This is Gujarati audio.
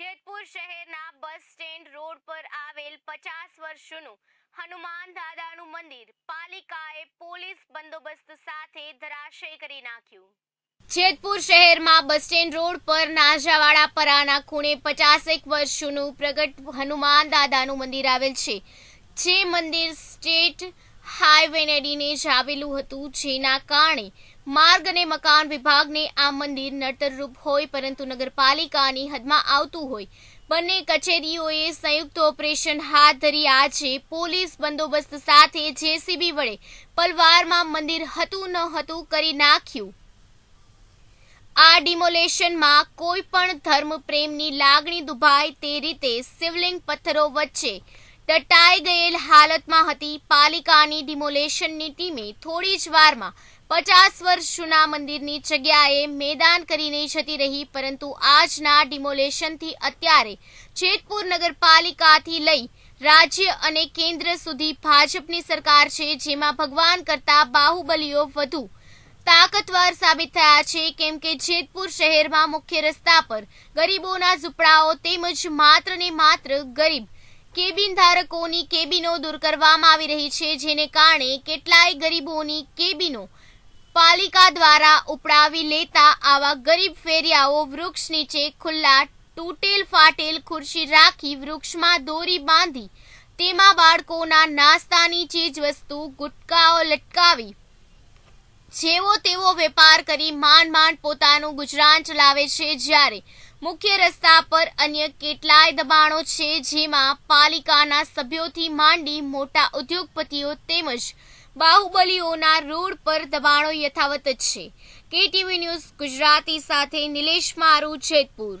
જેતપુર શહેરના બસ સ્ટેન્ડ રોડ પર આવેલ પચાસ વર્ષનું હનુમાન દાદાનું મંદિર પાલિકાએ પોલીસ બંદોબસ્ત સાથે ધરાશય કરી નાખ્યું. જેતપુર શહેરમાં બસ સ્ટેન્ડ રોડ પર નાજાવાડા પરાના ખૂણે પચાસેક વર્ષનું પ્રગટ હનુમાન દાદાનું મંદિર આવેલ છે. જે મંદિર સ્ટેટ હાઈવે નડીને જ આવેલું હતું, જેના કારણે માર્ગ અને મકાન વિભાગને આ મંદિર નડતરરૂપ હોય, પરંતુ નગરપાલિકાની હદમાં આવતું હોય. બંને કચેરીઓએ સંયુક્ત ઓપરેશન હાથ ધરી આજે પોલીસ બંદોબસ્ત સાથે જેસીબી વડે પલવારમાં મંદિર હતું ન હતું કરી નાખ્યું. આ ડિમોલેશનમાં કોઈ પણ ધર્મ પ્રેમની લાગણી દુભાય તે રીતે શિવલિંગ પથ્થરો વચ્ચે દટાઈ ગયેલ હાલતમાં હતી. પાલિકાની ડિમોલેશનની ટીમે થોડી જ વારમાં પચાસ વર્ષ જૂના મંદિરની જગ્યાએ મેદાન કરીને જતી રહી, પરંતુ આજના ડિમોલેશનથી અત્યારે જેતપુર નગરપાલિકાથી લઈ રાજ્ય અને કેન્દ્ર સુધી ભાજપની સરકાર છે, જેમાં ભગવાન કરતા બાહુબલીઓ વધુ તાકતવાર સાબિત થયા છે. કેમ કે જેતપુર શહેરમાં મુખ્ય રસ્તા પર ગરીબોના ઝૂંપડાઓ તેમજ માત્ર ને માત્ર ગરીબ કેબિન ધારકોની કેબિનો દૂર કરવામાં આવી રહી છે, જેને કારણે કેટલાય ગરીબોની કેબિનો પાલિકા દ્વારા ઉપડાવી લેતા આવા ગરીબ ફેરિયાઓ વૃક્ષ નીચે ખુલ્લા તૂટેલ ફાટેલ ખુરશી રાખી વૃક્ષમાં દોરી બાંધી તેમાં બાળકોના નાસ્તાની ચીજ વસ્તુ ગુટકાઓ લટકાવી જેવો તેવો વેપાર કરી માંડ માંડ પોતાનું ગુજરાન ચલાવે છે, જ્યારે મુખ્ય રસ્તા પર અન્ય કેટલાય દબાણો છે, જેમાં પાલિકાના સભ્યોથી માંડી મોટા ઉદ્યોગપતિઓ તેમજ બાહુબલીઓના રોડ પર દબાણો યથાવત છે. કેટીવી ન્યૂઝ ગુજરાતી સાથે નિલેશ મારુ જેતપુર.